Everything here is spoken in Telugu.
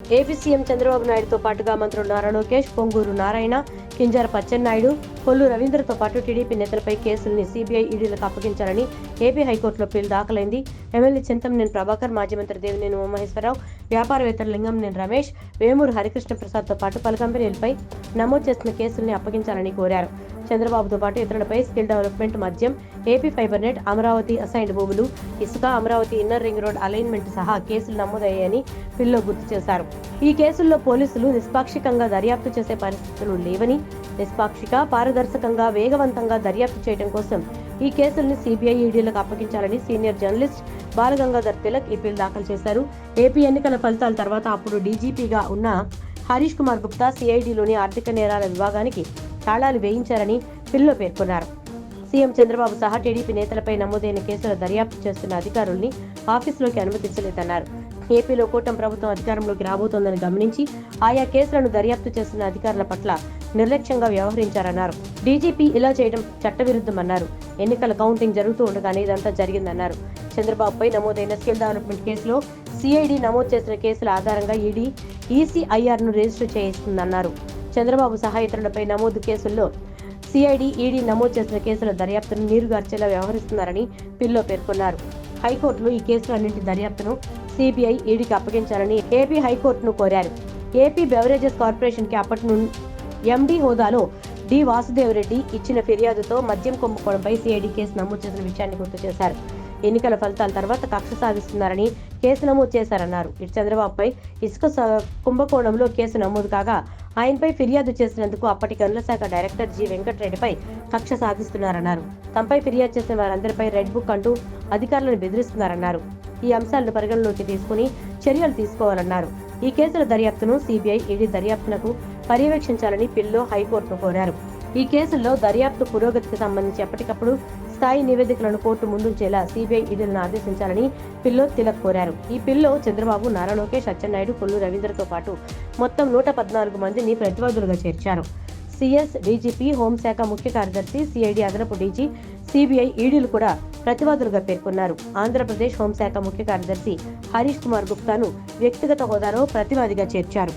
ఏపీ సీఎం చంద్రబాబు నాయుడుతో పాటుగా మంత్రులు నారా లోకేష్ పొంగూరు నారాయణ కింజార పచ్చెన్నాయుడు కొల్లు రవీంద్రతో పాటు టీడీపీ నేతలపై కేసుల్ని సీబీఐ ఈడీలకు అప్పగించాలని ఏపీ హైకోర్టులో పిల్ దాఖలైంది. ఎమ్మెల్యే చింతంనేని ప్రభాకర్ మాజీ మంత్రి దేవినేని ఉమామహేశ్వరరావు వ్యాపారవేత్తలు లింగంనేని రమేష్ వేమూరు హరికృష్ణ ప్రసాద్తో పాటు పలు కంపెనీలపై నమోదు చేసిన కేసుల్ని అప్పగించాలని కోరారు. చంద్రబాబుతో పాటు ఇతరులపై స్కిల్ డెవలప్మెంట్ మద్యం AP fibre net Amaravati assigned భూములు ఇసుక Amaravati inner ring road alignment సహా కేసులు నమోదయ్యాయని పిల్లో గుర్తు చేశారు. ఈ కేసుల్లో పోలీసులు నిష్పాక్షికంగా దర్యాప్తు చేసే పరిస్థితులు లేవని నిష్పాక్షిక పారదర్శకంగా వేగవంతంగా దర్యాప్తు చేయడం కోసం ఈ కేసుల్ని సిబిఐ ఈడీలకు అప్పగించాలని సీనియర్ జర్నలిస్ట్ బాలగంగాధర్ తిలక్ ఈ బిల్ దాఖలు చేశారు. ఏపీ ఎన్నికల ఫలితాల తర్వాత అప్పుడు డీజీపీగా ఉన్న హరీష్ కుమార్ గుప్తా సిఐడిలోని ఆర్థిక నేరాల విభాగానికి తాళాలు వేయించారని పిల్లో పేర్కొన్నారు. సీఎం చంద్రబాబు సహా టీడీపీ నేతలపై నమోదైన కేసుల దర్యాప్తు చేస్తున్న అధికారుల్ని ఆఫీసులోకి అనుమతించలేదన్నారు. ఏపీలో కూటమి ప్రభుత్వం అధికారంలోకి రాబోతోందని గమనించి ఆయా కేసులను దర్యాప్తు చేస్తున్న అధికారుల పట్ల నిర్లక్ష్యంగా వ్యవహరించారన్నారు. డీజీపీ ఇలా చేయడం చట్టవిరుద్ధమన్నారు. ఎన్నికల కౌంటింగ్ జరుగుతూ ఉండగానే ఇదంతా జరిగిందన్నారు. చంద్రబాబుపై నమోదైన స్కిల్ డెవలప్మెంట్ కేసులో సిఐడి నమోదు చేసిన కేసుల ఆధారంగా ఈడీ ఈసీఐఆర్ను రిజిస్టర్ చేయిస్తుందన్నారు. చంద్రబాబు సహా ఇతరులపై నమోదు కేసుల్లో సిఐడి ఈడీ నమోదు చేసిన కేసుల దర్యాప్తును నీరుగార్చేలా వ్యవహరిస్తున్నారని పిల్లో పేర్కొన్నారు. హైకోర్టులో ఈ కేసులన్నింటి దర్యాప్తును సిబిఐ ఈడీకి అప్పగించాలని ఏపీ హైకోర్టును కోరారు. ఏపీ బెవరేజెస్ కార్పొరేషన్కి అప్పటి నుండి ఎండీ హోదాలో డి వాసుదేవరెడ్డి ఇచ్చిన ఫిర్యాదుతో మద్యం కుంభకోణంపై సిఐడి కేసు నమోదు చేసిన విషయాన్ని గుర్తు చేశారు. ఎన్నికల ఫలితాల తర్వాత కక్ష సాధిస్తున్నారని కేసు నమోదు చేశారన్నారు. ఇటు చంద్రబాబుపై ఇసుక కుంభకోణంలో కేసు నమోదు కాగా ఆయనపై ఫిర్యాదు చేసినందుకు అప్పటి గనుల శాఖ డైరెక్టర్ జి. వెంకటరెడ్డిపై కక్ష సాధిస్తున్నారన్నారు. తమపై ఫిర్యాదు చేసిన వారందరిపై రెడ్ బుక్ అంటూ అధికారులను బెదిరిస్తున్నారన్నారు. ఈ అంశాలను పరిగణలోకి తీసుకుని చర్యలు తీసుకోవాలన్నారు. ఈ కేసుల దర్యాప్తును సిబిఐ ఈడీ దర్యాప్తునకు పర్యవేక్షించాలని పిల్లో హైకోర్టును కోరారు. ఈ కేసుల్లో దర్యాప్తు పురోగతికి సంబంధించి ఎప్పటికప్పుడు స్థాయి నివేదికలను కోర్టు ముందుంచేలా సిబిఐ ఈడీలను ఆదేశించాలని పిల్లో తిలక్ కోరారు. ఈ పిల్లో చంద్రబాబు నారా లోకేష్ అచ్చెన్నాయుడు కొల్లు రవీంద్రతో పాటు మొత్తం నూట పద్నాలుగు మందిని ప్రతివాదులుగా చేర్చారు. సిఎస్ డీజీపీ హోంశాఖ ముఖ్య కార్యదర్శి సిఐడి అదనపు డీజీ సిబిఐ ఈడీలు కూడా ప్రతివాదులుగా పేర్కొన్నారు. ఆంధ్రప్రదేశ్ హోంశాఖ ముఖ్య కార్యదర్శి హరీష్ కుమార్ గుప్తాను వ్యక్తిగత హోదాలో ప్రతివాదిగా చేర్చారు.